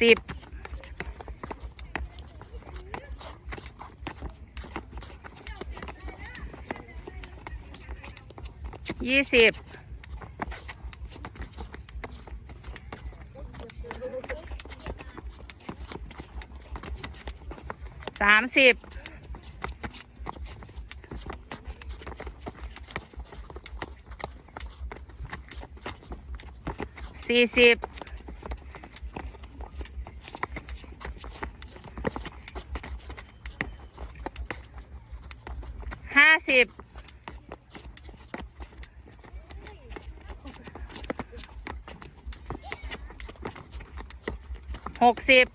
สิบยี่สิบสามสิบสี่สิบ สิบหกสิบ